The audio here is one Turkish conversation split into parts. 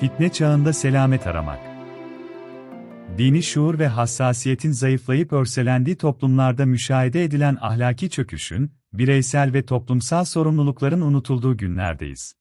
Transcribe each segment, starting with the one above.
Fitne çağında selamet aramak. Dini şuur ve hassasiyetin zayıflayıp örselendiği toplumlarda müşahede edilen ahlaki çöküşün, bireysel ve toplumsal sorumlulukların unutulduğu günlerdeyiz.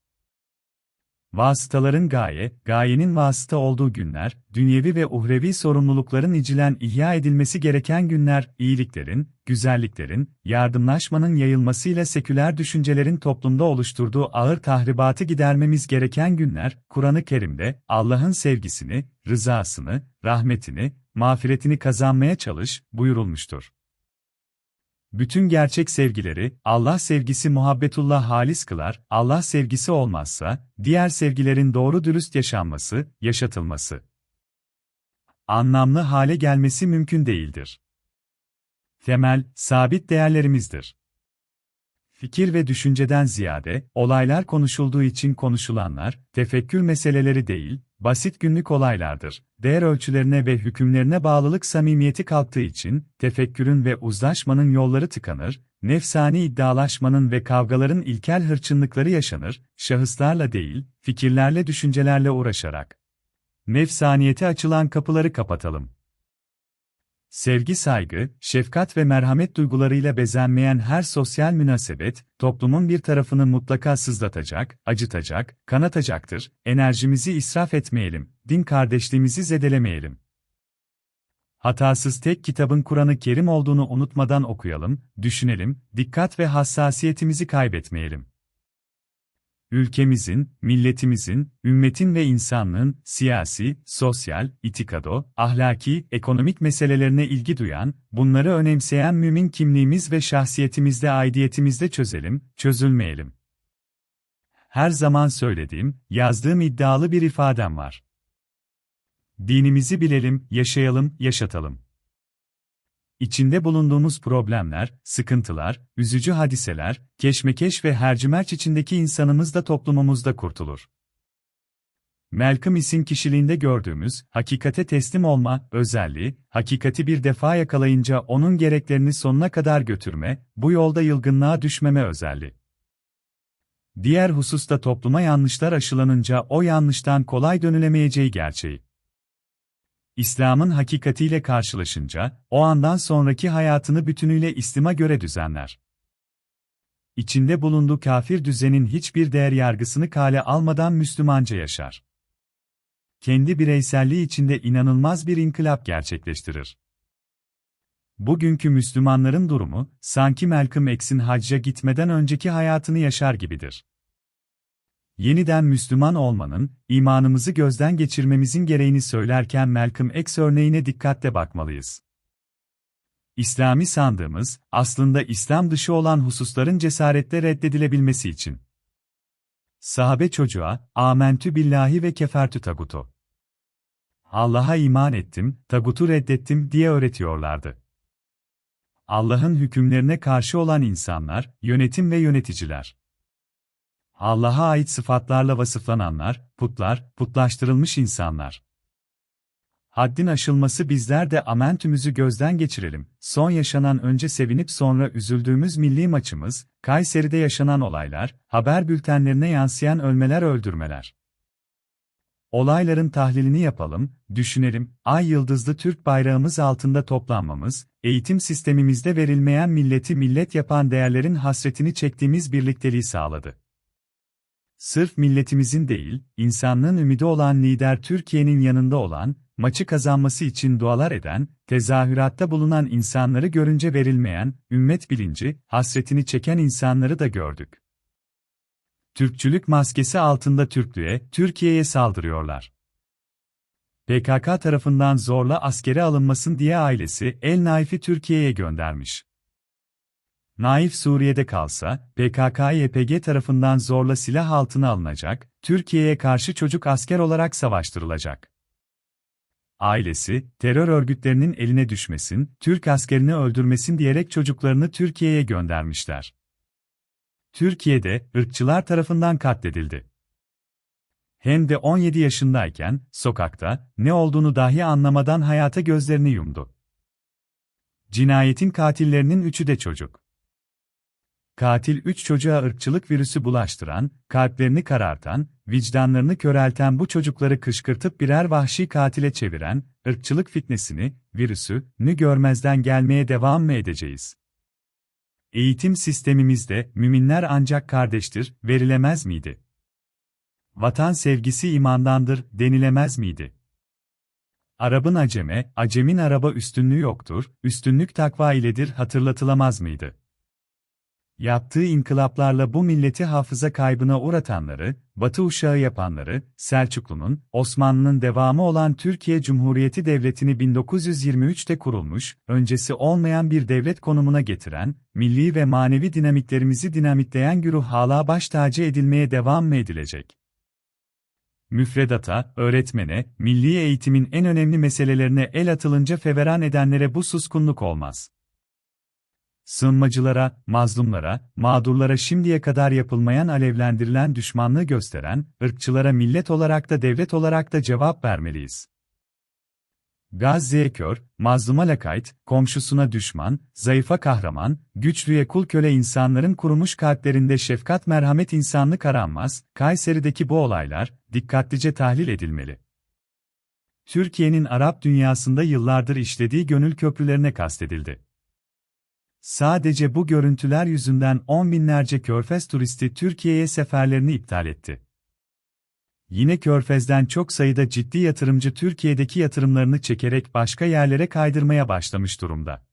Vasıtaların gaye, gayenin vasıta olduğu günler, dünyevi ve uhrevi sorumlulukların icilen ihya edilmesi gereken günler, iyiliklerin, güzelliklerin, yardımlaşmanın yayılmasıyla seküler düşüncelerin toplumda oluşturduğu ağır tahribatı gidermemiz gereken günler, Kur'an-ı Kerim'de Allah'ın sevgisini, rızasını, rahmetini, mağfiretini kazanmaya çalış buyurulmuştur. Bütün gerçek sevgileri, Allah sevgisi muhabbetullah halis kılar, Allah sevgisi olmazsa, diğer sevgilerin doğru dürüst yaşanması, yaşatılması, anlamlı hale gelmesi mümkün değildir. Temel, sabit değerlerimizdir. Fikir ve düşünceden ziyade, olaylar konuşulduğu için konuşulanlar, tefekkür meseleleri değil, basit günlük olaylardır. Değer ölçülerine ve hükümlerine bağlılık samimiyeti kalktığı için, tefekkürün ve uzlaşmanın yolları tıkanır, nefsani iddialaşmanın ve kavgaların ilkel hırçınlıkları yaşanır, şahıslarla değil, fikirlerle düşüncelerle uğraşarak. Nefsaniyete açılan kapıları kapatalım. Sevgi saygı, şefkat ve merhamet duygularıyla bezenmeyen her sosyal münasebet, toplumun bir tarafını mutlaka sızlatacak, acıtacak, kanatacaktır. Enerjimizi israf etmeyelim, din kardeşliğimizi zedelemeyelim. Hatasız tek kitabın Kur'an-ı Kerim olduğunu unutmadan okuyalım, düşünelim, dikkat ve hassasiyetimizi kaybetmeyelim ülkemizin, milletimizin, ümmetin ve insanlığın siyasi, sosyal, itikado, ahlaki, ekonomik meselelerine ilgi duyan, bunları önemseyen mümin kimliğimiz ve şahsiyetimizde aidiyetimizde çözelim, çözülmeyelim. Her zaman söylediğim, yazdığım iddialı bir ifadem var. Dinimizi bilelim, yaşayalım, yaşatalım. İçinde bulunduğumuz problemler, sıkıntılar, üzücü hadiseler, keşmekeş ve hercimerç içindeki insanımız da toplumumuzda kurtulur. Malcolm X'in kişiliğinde gördüğümüz, hakikate teslim olma, özelliği, hakikati bir defa yakalayınca onun gereklerini sonuna kadar götürme, bu yolda yılgınlığa düşmeme özelliği. Diğer hususta topluma yanlışlar aşılanınca o yanlıştan kolay dönülemeyeceği gerçeği. İslam'ın hakikatiyle karşılaşınca, o andan sonraki hayatını bütünüyle İslam'a göre düzenler. İçinde bulunduğu kafir düzenin hiçbir değer yargısını kale almadan Müslümanca yaşar. Kendi bireyselliği içinde inanılmaz bir inkılap gerçekleştirir. Bugünkü Müslümanların durumu, sanki Malcolm X'in hacca gitmeden önceki hayatını yaşar gibidir yeniden Müslüman olmanın, imanımızı gözden geçirmemizin gereğini söylerken Malcolm X örneğine dikkatle bakmalıyız. İslami sandığımız, aslında İslam dışı olan hususların cesaretle reddedilebilmesi için. Sahabe çocuğa, amentü billahi ve kefertü tagutu. Allah'a iman ettim, tagutu reddettim diye öğretiyorlardı. Allah'ın hükümlerine karşı olan insanlar, yönetim ve yöneticiler. Allah'a ait sıfatlarla vasıflananlar, putlar, putlaştırılmış insanlar. Haddin aşılması bizler de amentümüzü gözden geçirelim. Son yaşanan önce sevinip sonra üzüldüğümüz milli maçımız, Kayseri'de yaşanan olaylar, haber bültenlerine yansıyan ölmeler öldürmeler. Olayların tahlilini yapalım, düşünelim, ay yıldızlı Türk bayrağımız altında toplanmamız, eğitim sistemimizde verilmeyen milleti millet yapan değerlerin hasretini çektiğimiz birlikteliği sağladı. Sırf milletimizin değil, insanlığın ümidi olan lider Türkiye'nin yanında olan, maçı kazanması için dualar eden, tezahüratta bulunan insanları görünce verilmeyen, ümmet bilinci, hasretini çeken insanları da gördük. Türkçülük maskesi altında Türklüğe, Türkiye'ye saldırıyorlar. PKK tarafından zorla askere alınmasın diye ailesi El Naif'i Türkiye'ye göndermiş. Naif Suriye'de kalsa, PKK-YPG tarafından zorla silah altına alınacak, Türkiye'ye karşı çocuk asker olarak savaştırılacak. Ailesi, terör örgütlerinin eline düşmesin, Türk askerini öldürmesin diyerek çocuklarını Türkiye'ye göndermişler. Türkiye'de, ırkçılar tarafından katledildi. Hem de 17 yaşındayken, sokakta, ne olduğunu dahi anlamadan hayata gözlerini yumdu. Cinayetin katillerinin üçü de çocuk. Katil üç çocuğa ırkçılık virüsü bulaştıran, kalplerini karartan, vicdanlarını körelten bu çocukları kışkırtıp birer vahşi katile çeviren, ırkçılık fitnesini, virüsü, nü görmezden gelmeye devam mı edeceğiz? Eğitim sistemimizde, müminler ancak kardeştir, verilemez miydi? Vatan sevgisi imandandır, denilemez miydi? Arabın aceme, acemin araba üstünlüğü yoktur, üstünlük takva iledir hatırlatılamaz mıydı? Yaptığı inkılaplarla bu milleti hafıza kaybına uğratanları, Batı uşağı yapanları, Selçuklu'nun, Osmanlı'nın devamı olan Türkiye Cumhuriyeti Devleti'ni 1923'te kurulmuş, öncesi olmayan bir devlet konumuna getiren, milli ve manevi dinamiklerimizi dinamitleyen güruh hala baş tacı edilmeye devam mı edilecek? Müfredata, öğretmene, milli eğitimin en önemli meselelerine el atılınca feveran edenlere bu suskunluk olmaz. Sığınmacılara, mazlumlara, mağdurlara şimdiye kadar yapılmayan alevlendirilen düşmanlığı gösteren, ırkçılara millet olarak da devlet olarak da cevap vermeliyiz. Gazze'ye kör, mazluma lakayt, komşusuna düşman, zayıfa kahraman, güçlüye kul köle insanların kurumuş kalplerinde şefkat merhamet insanlık aranmaz, Kayseri'deki bu olaylar, dikkatlice tahlil edilmeli. Türkiye'nin Arap dünyasında yıllardır işlediği gönül köprülerine kastedildi. Sadece bu görüntüler yüzünden on binlerce körfez turisti Türkiye'ye seferlerini iptal etti. Yine Körfez'den çok sayıda ciddi yatırımcı Türkiye'deki yatırımlarını çekerek başka yerlere kaydırmaya başlamış durumda.